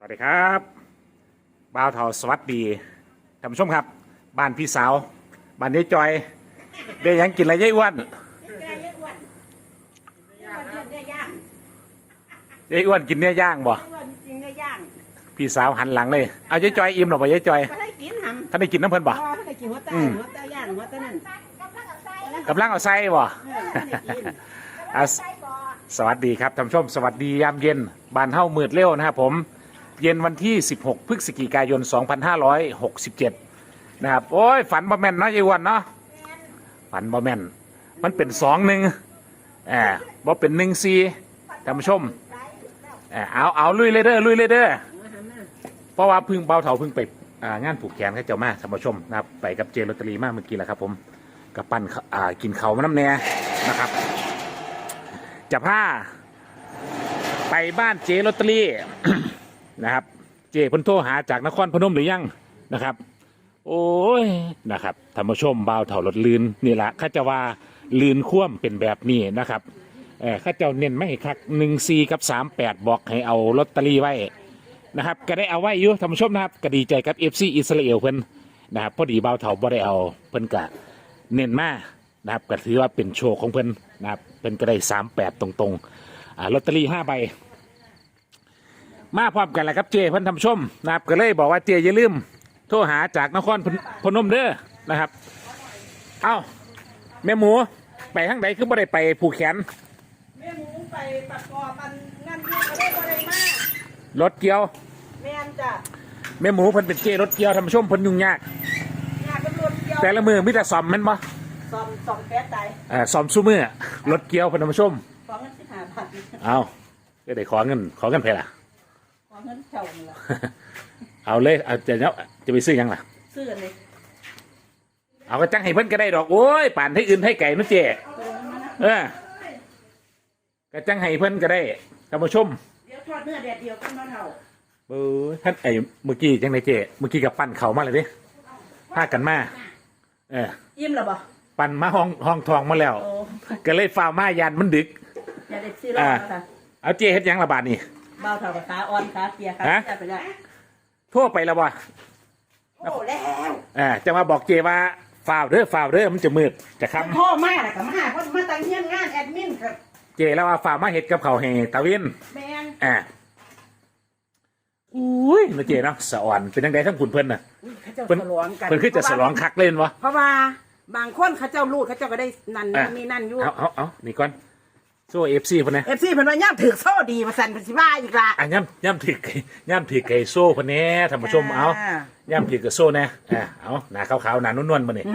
สวัสดีครับบ่าวเทาสวัสดีท่านผู้ชมครับ บ้านพี่สาวบ้านยายจอยได้หยังกินอะไรยายอ้วนยายอ้วนกินเนื้อย่างบ่จริงก็ย่างพี่สาวหันหลังเลยเอายายจอยอิ่มหรอบ่ยายจอยก็ได้กินหำท่านได้กินน้ำเพิ่นบ่พอถ้าได้กินหัวใต้อืมหัวใต้ย่างหัวใต้นั่นกำลังเอาใส่บ่เออถ้าได้กินอะสวัสดีครับท่านผู้ชมสวัสดียามเย็นบ้านเฮ้ามืดเร็วนะครับผม เย็นวันที่ 16 พฤศจิกายน 2567 นะครับ โอ้ย ฝันบ่แม่นเนาะยายอ้วนเนาะฝันบ่แม่น มันเป็นสองหนึ่งแอบบ่เป็นหนึ่งซีท่านผู้ชมแอบเอาเอาลุยเลยเด้อลุยเลยเด้อเพราะว่าพึ่งเบาเถาพึ่งไปอ่างานผูกแขนให้เจ้ามาท่านผู้ชมนะครับ ไปกับเจลอตเตอรี่มากเมื่อกี้แหละครับ ผมกับปั้นอ่ากินเขามาน้ำแน่นะครับจะพาไปบ้านเจลอตเตอรี่ นะครับ เจเพิ่นโทรหาจากนครพนมหรือยังนะครับ โอ้ยนะครับท่านผู้ชมบ่าวเถารถลืนนี่แหละข้าจะว่าลืนคว่ำเป็นแบบนี้นะครับเออข้าเจ้าเน้นไม่คักหนึ่งซีกับสามแปดบอกให้เอาลอตเตอรี่ไว้นะครับ ก็ได้เอาไว้อยู่ท่านผู้ชมนะครับก็ดีใจกับเอฟซีอิสราเอลเพิ่นนะครับพอดีบ่าวเถาบ่ได้เอาเพิ่นกะเน้นมานะครับก็ถือว่าเป็นโชว์ของเพิ่นนะครับเพิ่นก็ได้สามแปดตรงๆอ่าลอตเตอรี่ห้าใบ มาพร้อมกันแหละครับเจเพิ่นทำชมนะครับก็เลยบอกว่าเจอย่าลืมโทรหาจากนครพนพนมเด้อนะครับ เอ้าแม่หมูไปทางใดคือบ่ได้ไปผูกแขนแม่หมูไปประกอบอันนั่นนี่ก็ได้บ่ได้มารถเกี่ยวแม่นจ้ะแม่หมูเพิ่นเป็นเจรถเกี่ยวทำชมเพิ่นยุ่งยากงานเป็นรถเดียวแต่ละมือมิแต่ซ่อมแม่นบ่ซ่อมซ่อมแก๊สตายเอ่อซ่อมซุมือรถเกี่ยวเพิ่นทำชมขอเงินสิบห้าบาท เอาก็ได้ขอเงินขอเงินไปล่ะ ขอเงินเจ้านี่ล่ะเอาเลยเอาจะเนาะจะไปซื้อหยังล่ะ ซื้ออันนี้เอาก็จังให้เพิ่นก็ได้ดอกโอ้ยป่านให้อื่นให้ไก่นู้เจเอาเงินมานะเออก็จังให้เพิ่นก็ได้ท่านผู้ชมเดี๋ยวทอดเนื้อแดดเดียวกันมาเท่าเออท่านไอ้เมื่อกี้จังไดเจเมื่อกี้กับปั้นเขามาเลยดิพากันมาเอออิ่มแล้วบ่ปั้นมาห้องห้องทองมาแล้ว โอ้ก็เลยฟ้าวมายันมันดึก อย่าได้ซื้อแล้วค่ะเอาเจเฮ็ดหยังละบาดนี่เบาเท่ากับขาอ่อนขาเปียขาฮะจะไปได้ทั่วไปแล้วบ่โอ้แล้วเออจะมาบอกเจว่าฝ่าวเด้อฝ่าวเด้อมันจะมืดจะค่พ่อมาน่ะก็มาเพราะมาตั้งเฮียนงานแอดมินกับำเจแล้วว่าฝ่าวมาเฮ็ดกับเขาวให้ตาวินแมนอ่าอุ้ยนะเจเนาะสะอ่อนเป็นจังไดทั้งคุณเพิ่นน่ะอุ๊ยเขาเจ้าเพิ่นฉลองกันเพิ่นคือจะสลองคักเล่นวะเพราะว่าบางคนเขาเจ้ารูดเขาเจ้าก็ได้นั่นอะนี่นั่นอยู่เอาเอาเอานี่ก่อน โซ่เอฟซีเพิ่นนะเอฟซีเพิ่นว่าย่ำถือโซ่ดีมาสั่นเป็นสิบ้าอีกละ อะย่ำย่ำถือไก่ย่ำถือไก่โซ่คนนี้ท่านผู้ชมเอาอ่า ย่ำถือกับโซ่นะอะเอาหนาขาวๆหนานวลๆมาเนี่ย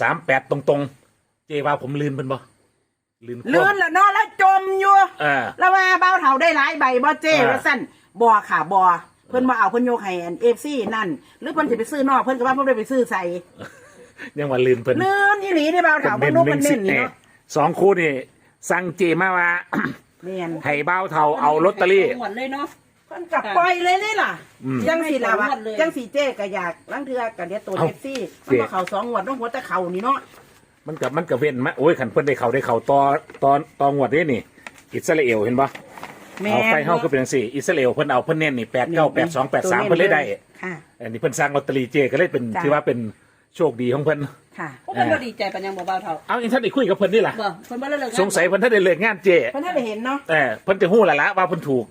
สามแปดตรงๆ เจว่าผมลืนเป็นบ่ลืนคลื่วบนแล้วเนาะแล้วจมอยู่เออแล้วว่าเบ้าเถาได้หลายใบบ่เจ้อ่าว่าสั่นบ่ค่ะบ่เพิ่นมาเอาเพิ่นโยกให้อันเอฟซีนั่น หรือเพิ่นสิไปซื้อนอกเพิ่นก็ว่าเพิ่นได้ไปซื้อใส่ยังว่าลืนเพิ่นลื่นอีหลีได้เบ้าเป็นเถาเน้เพิ่นนนกหนึ่งสิบเพิ่นเน้นนี่เน่เนาะ สองคู่นี่ สั่งเจมาว่า แม่นให้เบ้าเทาเอาลอตเตอรี่ หมดเลยเนาะ เพิ่นกลับปล่อยเลยนี่ล่ะอืมจังสิล่ะวะให้สองงวดเลย จังสิเจ้ก็อยากลังเทือก็เดี๋ยวตัวเอ้าเอฟซีมันเจ๊บ่เข้าสองงวดต้องหัวแต่เข่านี่เนาะมันกับมันกับเว้นมาโอ้ยขันเพิ่นได้เขาได้เขาตอตอนตองวดนี้นี่ อิสราเอลเห็นปะแม่เอาไฟเฮาก็เป็นจังซี่อิสราเอลเพิ่นเอาเพิ่นเน้นนี่แปดเก้าแปดสองแปดสามเพิ่นเลยได้ ค่ะ อันนี้เพิ่นสร้างลอตเตอรี่เจก็เลยเป็นจ้ะ ถือว่าเป็นโชคดีของเพิ่น ค่ะพวกมันก็ดีใจปัญญังบ่เบาเท่าเอาอีกท่านได้คุยกับเพิ่นนี่ล่ะบ่คนบ่เลิกงานสงสัยเพิ่นท่านได้เลิกงานเจเพิ่นถ้าได้เห็นเนาะแต่เพิ่นจะฮู้แล้วละว่าเพิ่นถูก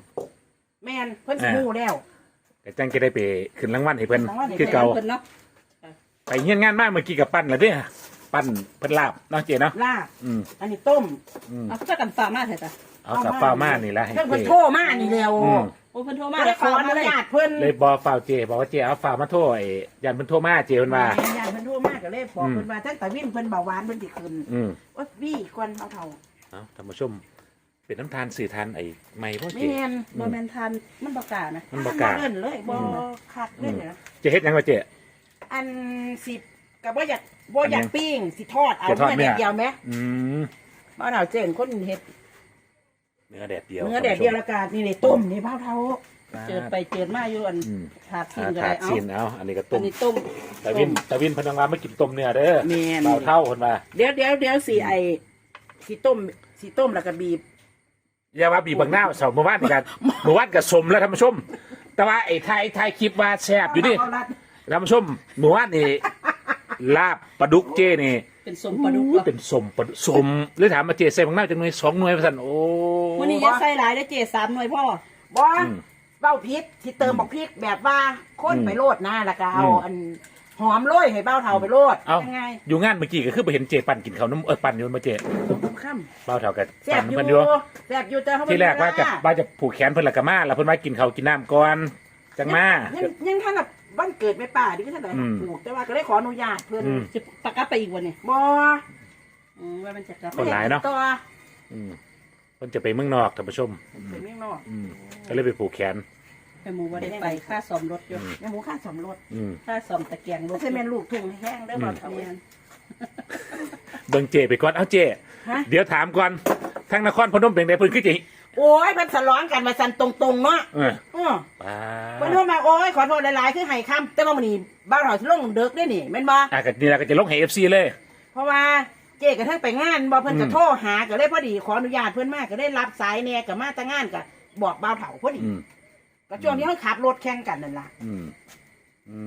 แม่นเพิ่นสิอ่ารู้แล้วแต่จังจะได้ไปขึ้นรางวัลให้เพิ่นรางวัลให้คือเก่าเพิ่นเนาะไปเฮียนงานมากเมื่อกี้กับปั้นแล้วเด้อปั้นเพิ่นลาบเนาะเจเนาะลาบอืมอันนี้ต้มเอาเจ้ากันฟ้ามาเถอะจ้ะเอากับฟ้าวมานี่ละให้เพิ่นเจเพิ่นโทรมานี่แล้วอืม โอ้เพิ่นโทรมาบ่ได้ขออนุญาตเพิ่นเลยบอกฝ้าวเจบอกว่าเจเอาฝ้าวมาโทษไอ้ยันเพิ่นโทรมาเจเพิ่นว่าแม่นญาติเพิ่นโทรมาก็เลยบอกอืม เพิ่นว่าทั้งตาวินเพิ่นเบาหวานเพิ่นสิขึ้นอืมว่าวี่กวนเอาเท่าเอาท่านผู้ชม เป็นน้ำทานสื่อทานไอ้ไม่พ่อเจ แม่นบ่แม่นทันมันบ่กล้านะมันบอกกล้าเล่นเลยบ่คักเล่นเลยนะเจเฮ็ดหยังวะเจ อันสิก็บ่อยากบ่อยากปิ้งสิทอดเอาจะทอดเนื้อเนี่ยแดดเดียวไหมอืมบ้านเราเจ๋งคนเฮ็ด เนื้อแดดเดียวเนื้อแดดเดียวและกันนี่นี่ต้มนี่เบ้าเท่าเจิดไปเจิดมาอยู่อันอืมขาดอ่าทิ้งก็ถาได้ดเอาซีนเอาอันนี้ก็อัต้นมนี้ต้มตะวินตะวินเพนนังว่าไม่กินต้มเนื้อเด้อแม่นเบาเท่าคนว่าเดี๋ยวเดี๋ยวเดี๋ยวสิไอสิต้มสิต้มแล้วก็บีบอย่าว่าบีบบางหน้าเสาร์เมื่อวานนี่กันเมื่อวานกับสมแล้วท่านผู้ชม แต่ว่าไอ้ทายทายคลิปว่าแซ่บอยู่ดิเารัดท่านผู้ชมเมื่อวานนี่ลาบปลาดุกเจนี่เป็นสมปลาดุกอู้เป็นสมปลาดุกสมเลยถามมาเจใส่บางหน้าจังหน่วยสองหน่วยพันโอ้วั นนี้อยัดใส่หลายได้อเจสามหน่วยพ่อ บ่อืมเบ้าพริกที่เติมบอกพริกแบบว่าค้นอืมไปโลดนะแล้วก็เอาอืม อันหอมโรยให้เบ้าเทาไปโลดเอายังไงอยู่งานเมื่อกี้ก็คือไปเห็นเจปั่นกินเขาวน้ำเออปั่นอยู่มาเจค่เบ้าเท่ากันำแซ่บปั่นอยู่มันอยู่แซ่บอยู่แต่เขาที่แรกว่าจะว่าจะผูกแขนเพิ่นละกะมาแล้วเพิ่นว่ากินเขาวกินน้ำก่อนจังมา ยังยังท่านแบบวันเกิดไม่ป่าดิก็ท่านไหนอืม ปลูกแต่ว่าก็ได้ขออนุญาตเพื่อนอืม จะปากกลับไปอีกวันนี้บ่ อืมว่ามันจะกลับคนหลายเนาะ ตัวอืมเพิ่นจะไปเมืองนอกท่านผู้ชมเป็นเมี่ยงนอกอืมก็เลยไปผูกแขน ไปหมูว่าได้ไปค่าซ่อมรถอยู่แม่หมูข้าสอมรถอืมค่าซ่อมตะเกียงรก็ถใช่แม่นลูกทุ่งแห้งได้อบ่อืมเท่าเนียนเบิ่งเจไปก่อน เอาเจ ฮะ เดี๋ยวถามก่อนทางนครพนมเป็นไงเพิ่นคือจิโอ้ยเพิ่นสลองกันมาสั่นตรงๆเนาะเอออือป้าเพิ่นโทรมาโอ้ยขอโทษหลายๆคือให้คำแต่ว่ามื้อนี้บ้านเราสิลงเด็กได้นี่แม่นบ่อะก็นี่ล่ะก็จะลงให้ FC เลย เพราะว่า เจ๊กระทั่งไปงานบ่เพิ่นก็อืมโทรหาก็เลยพอดีขออนุญาตเพิ่นมาก็ได้รับสายแหน่ก็มาแต่งานก็บอกบ่าวเฒ่าพอดีอืมก็ช่วงที่เขาขับรถแข่งกันนั่นล่ะอืมอื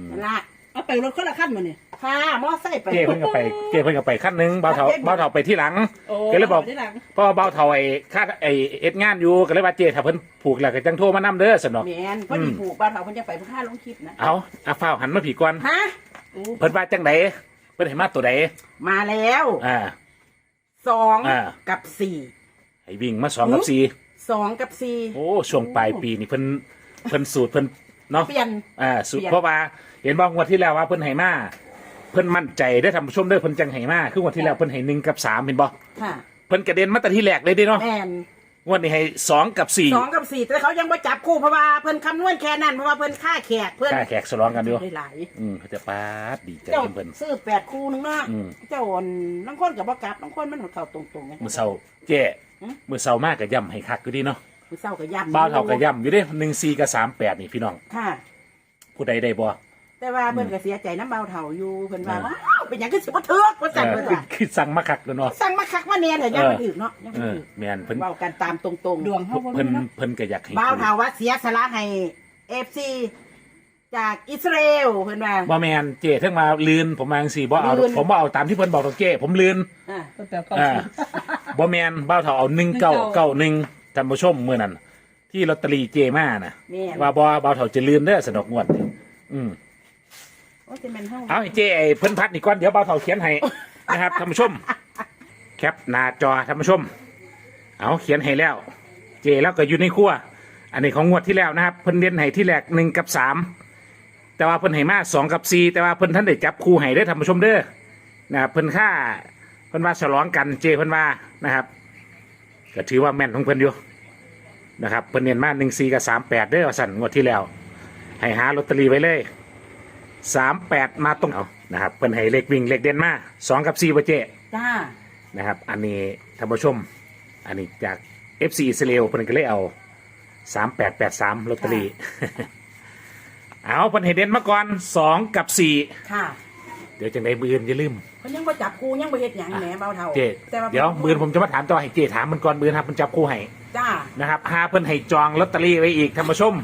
มนั่นล่ะเอาไปรถคนละขั้นมาเนี่ยพามอไซค์ไปเจเพิ่นก็ไปเจเพิ่นก็ไปขั้นหนึงเบาเท่าเบาเท่าไปที่หลัง โอ้ก็เลยบอก ได้หลังเพราะว่าเบาเท่าไอ้ค่าไอ้เอ็ดงานอยู่ก็เลยว่าเจถ้าเพิ่นผูกแล้วก็จังโทรมานำเด้อสนอก แม่นพอดีผูกบ่าวเฒ่าเพิ่นจะไปเพิ่นพาลงคลิปนะเอาอาฟ้าวหันมาผีก่อนฮะโอ้เพิ่นว่าจังได เพิ่นให้มาตัวใดมาแล้วอ่า สองอ่า กับสี่ให้วิ่งมาสองกับสี่สองกับสี่ โอ้ช่วงปลายปีนี่เพิ่นเพิ่นสูตรเพิ่นเนาะเปลี่ยนอ่าสูตรเปลี่ยน เพราะว่าเห็นบอกงวดที่แล้วว่าเพิ่นให้มาเพิ่นมั่นใจได้อทำผู้ชมเด้อเพิ่นจังให้มาคืองวดที่แล้วเพิ่นให้หนึ่งกับสามเห็นบ่ค่ะ เพิ่นกระเด็นมาแต่ที่แรกเลยเดิเนาะ แม่น งวดนี้ให้สองกับสี่สองกับสี่แต่เขายังบ่จับคู่เพราะว่าเพิ่นคำนวณแค่นั้นเพราะว่าเพิ่นค่าแขกเพิ่นกล้าแขกสลองกันอยู่ได้หลายอืมเขาจะปาดดีใจเจ้าเพิ่นซื้อแปดคู่นึงเนาะอืมเจ้าอ่อนบางคนกับบ่กลับบางคนมันเข้าตรงๆไงมือเศร้าเจ้หืมมือเศร้ามากกับย่ำให้คักอยู่ดีเนาะมือเศร้ากับย่ำบ้าวเท่ากับย่ำอยู่เด้หนึ่งสี่กับสามแปดนี่พี่น้องค่ะผู้ใดได้บ่แต่ว่าเพิ่นก็เสียใจน้ำเบาเท่าอยู่เพิ่นว่าเออว้าวเป็นหยังคือสิบ่เถือกว่าเอสั่นอเพิ่นคือว่า คือสั่งมาคักแล้วเนาะสั่งมาคักมาแน่แต่ยังเออบ่ถึกเนาะยังเอบ่อถึกแม่นเพิ่นเว้ากันตามตรงๆดวงเขาบ่เพิ่นมีเนาะเพิ่นก็อยากให้เบาเท่าว่าเสียสละให้ FC จากอิสราเอลเพิ่นว่า บ่แม่นเจ้ทั้งมาลืนผมมาจังซี่บ่เอา ลืน ผมบ่เอาตามที่เพิ่นบอกดอกเจ้ผมลืน อ่าเพิ่นแปลเข้าอ่า สิบ่แม่นบ้าวเท่าเอาหนึ่งเก้าเก้าหนึ่งท่านผู้ชมมื้อนั้น ที่ลอตเตอรี่เจมาน่ะ แม่นว่าบ่บ้าวเท่าจะลืนเด้อสนอกงวดนี่อืมโอ้ยจะแม่นเฮาเอาไอ้เจ้ไอ้เพิ่นพัดนี่ก่อนเดี๋ยวบ่าวเท่าเขียนให้ นะครับท่านผู้ชม แคปหน้าจอท่านผู้ชม เอาเขียนให้แล้ว เจแล้วก็อยู่ในครัว อันนี้ของงวดที่แล้วนะครับ เพิ่นเรียนให้ที่แรกหนึ่งกับสามแต่ว่าเพิ่นให้มาสองกับสี่แต่ว่าเพิ่นท่านได้จับคู่ให้ได้อท่านผู้ชมเด้อนะครับเพิ่นค่าเพิ่นว่าฉลองกันเจเพิ่นว่านะครับก็ถือว่าแม่นของเพิ่นอยู่นะครับเพิ่นเรียนมาหนึ่งสี่กับสามแปดเด้อสั่นงวดที่แล้ว ให้หาลอตเตอรี่ไว้เลยสามแปดมาตรงเอา นะครับเพิ่นให้เลขวิ่งเลขเด่นมาสองกับสี่บ่เจจ้านะครับ อันนี้ท่านผู้ชม อันนี้จาก FC อิสราเอลเพิ่นก็เลยเอา3883ลอตเตอรี่ เอาเพิ่นให้เด่นมาก่อน2กับค่ะ4เดี๋ยวจังไดมืออื่นอย่าลืม เพิ่นยังบ่จับคู่ยังบ่เฮ็ดหยังแหมเบาเท่าเจแต่ว่าเดี๋ยวมืออนผมจะมาถามต่อให้เจถามมันก่อนมืออนครับมันจับคู่ให้จ้านะครับหาเพิ่นให้จองลอตเตอรี่ไว้อีกท่านผู้ชม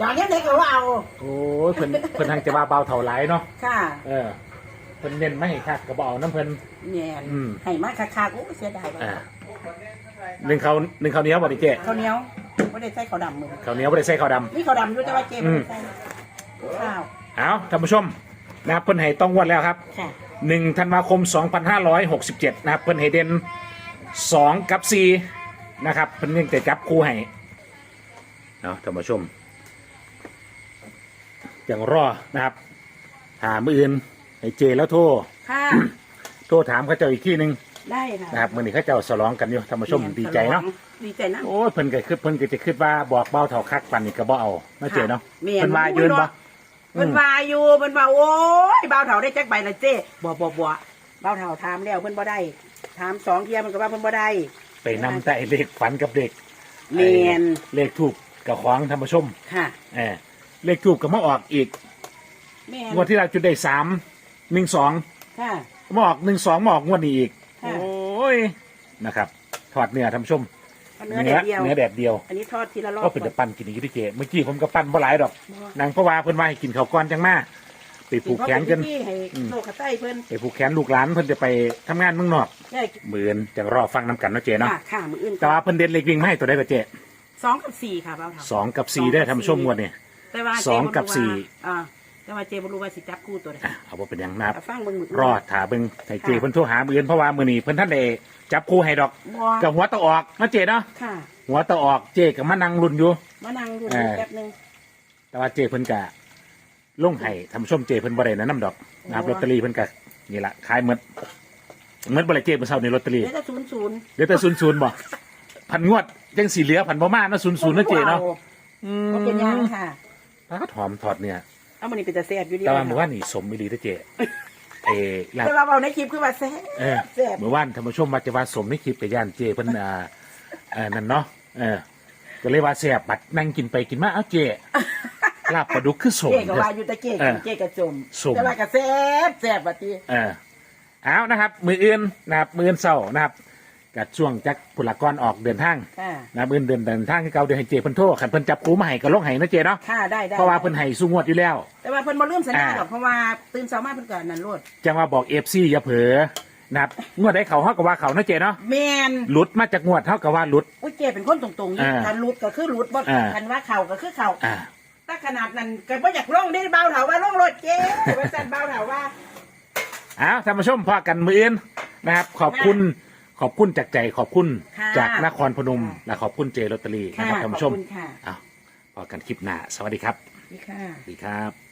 ตอนนี้เด็กก็ว่าเอา โอ้ยเพิ่นเพิ่นทางจะว่าเบาเท่าไหลเนาะค่ะเออเพิ่นเน้นไม่ให้คักกระบอกน้ำเพิ่นแม่นอืม ให้มาคักๆโอ้เสียดายอ่าว่าหนึ่งเขาหนึ่งเขาวเหนี้ยวบ่ดิเจข้าวเหนียวบ่ได้ใส่ข้าวดำมือเขาวเหนี้ยวบ่ได้ใส่ข้าวดำ นี่ข้าวดำอยู่แต่ว่าเจ๊บ่ได้ใส่ข้าวเอาท่านผู้ชมนะครับเพิ่นให้ต้องงวดแล้วครับ ค่ะหนึ่งธันวาคม 2567 นะครับ เพิ่นให้เด่นสองกับสี่นะครับ เพิ่นยังจะจับคู่ให้เนาะท่านผู้ชม อย่างรอนะครับหามืออื่นให้เจแล้วโทรค่ะโทรถามเขาเจ้าอีกที่หนึ่งได้ค่ะนะครับมื่อนี้เขาเจ้าสลองกันอยู่ท่านผู้ชมดีใจเนาะดีใจนะโอ้ยเพิ่นก็คือเพิ่นก็จะคิดว่าบอกเบาเท่าคักปันนี่ก็บ่เอาไม่เจเนาะแม่นเพิ่นว่ายืนบ่เพิ่นว่าอยู่เพิ่นว่าโอ้ยเบาเฒ่าได้จักใบละเจ้บ่บ่บ่เบาเฒ่าถามแล้วเพิ่นบ่ได้ถามสองเที่ยมันก็ว่าเพิ่นบ่ได้ไปนำแต่ไอ้เลขฝันกับเด็กแม่นเลขถูกกับของท่านผู้ชมค่ะเออ เลขถูกก็มาออกอีกแม่นงวดที่เราจุดได้สามหนึ่งสองค่ะ มาออกหนึ่งสองมาออกงวดนี้อีก ค่ะ โอ้ยนะครับ ถอดเนื้อท่านผู้ชมเอาเนื้อแดดเดียว เนื้อแดดเดียวอันนี้ทอดทีละรอบก็เป็นแต่ปั้นกินอย่างนี้ที่เจเมื่อกี้ผมก็ปั้นบ่หลายดอกนางเพราะว่าเพิ่นว่าให้กินข้าวก้อนจังมาไปผูกแขนกัน ที่ให้โลกกระไส้เพิ่นไปผูกแขนลูกหลานเพิ่นจะไปทำงานเมืองนอกใช่หมื่นจะรอฟังน้ำกันเนาะเจเนาะค่ะค่ะมืออื่นแต่ว่าเพิ่นเด็ดเล็กวิ่งมาให้ตัวได้ก็เจสองกับสี่ค่ะเบ้าเถาสองกับสี่ได้อท่านผู้ชมงวดนี่ แต่ว่าสองกับเจ๊สี่บ่รู้ว่าอ่าแต่ว่าเจบรู้ว่าสิจับคู่ตัวไหนอะเอาบ่เป็นหยังนะครับ เอาฟังเบิ่งมือรอถาเบิ่งให้เจเพิ่นโทรหามื้ออื่นเพราะว่ามื้อนี้เพิ่นท่านได้จับคู่ให้ดอกบัวกับหัวตะออกเนาะเจเนาะค่ะหัวตะออกเจก็มานั่งลุ้นอยู่ มานั่งดูเออ แป๊บหนึง แต่ว่าเจเพิ่นกะลงให้ท่านผู้ชมเจเพิ่นบ่ได้แนะนำดอกนะครับโอ้ ลอตเตอรี่เพิ่นกะนี่ล่ะขายหมดหมดบ่ได้เจเมื่อเช้าในลอตเตอรี่เดี๋ยวจะศูนย์ศูนย์เดี๋ยวแต่ศูนย์ศูนย์บ่พันงวดยังสีเหลือพันบ่มาเนาะศูนย์ศูนย์เนาะเจเนาะอืก็เป็นยังค่ะ แล้วก็หอมถอดเนี่ยเอามันนี่เป็นแต่แซ่บอยู่ดีแต่ว่าเมื่อวานนี่สมอีหลีเด้อเจเอลาบแต่ว่าเอาในคลิปคือว่าแซ่บเออแซ่บเมื่อวานท่านผู้ชมมาจะว่าสมในคลิปไปย่านเจเพิ่นอ่าเออนั่นเนาะเออก็เลยว่าแซ่บบัดนั่งกินไปกินมาเอ้าเจลาบปลาดุกคือสมเจ๊ก็ว่าอยู่แต่เจ๊เออเจ๊กระจมสมแต่ว่าก็แซ่บแซ่บบัดนี้เออเอานะครับ มืออื่นนะครับมืออื่นเศร้านะครับ กับช่วงจักผุละกรออกเดินทางค่ะ นะมืออื่นเดินเดินทางคือเก่าเดี๋ยวให้เจเพิ่นโทรขันเพิ่นจับกูมาให้ก็ลงให้นะเจเนาะค่ะได้ได้เพราะว่าเพิ่นให้สู้งวดอยู่แล้ว แต่ว่าเพิ่นบ่ลืมสัญญาอ่าหรอกเพราะว่าตื่นเช้ามาเพิ่นก็นั่นโลดจังว่าบอกเอฟซีอย่าเผลอนะครับงวดได้เขาเฮาก็ว่าเขานะเจเนาะแม่นหลุดมาจากงวดเท่ากับว่าหลุด อุ้ยเจ๊เป็นคนตรงๆนี่อ่าคันรุดก็คือรุดบ่อ่า คันว่าเข่าก็คือเข่าอ่า ถ้าขนาดนั้นก็บ่อยากลงได้เบาเถาว่าลงรถเจ๊ว่าซั่นเบาเถาว่าเอาท่านผู้ชมพอกันมืออื่นนะครับ ขอบคุณ ขอบคุณจากใจขอบคุณค่ะจากนครพนมและขอบคุณเจลอตเตอรี่นะค่ะครับท่านขอบผู้ชมคุณค่ะเอาพอกันคลิปหน้าสวัสดีครับนี่ค่ะ สวัสดีครับ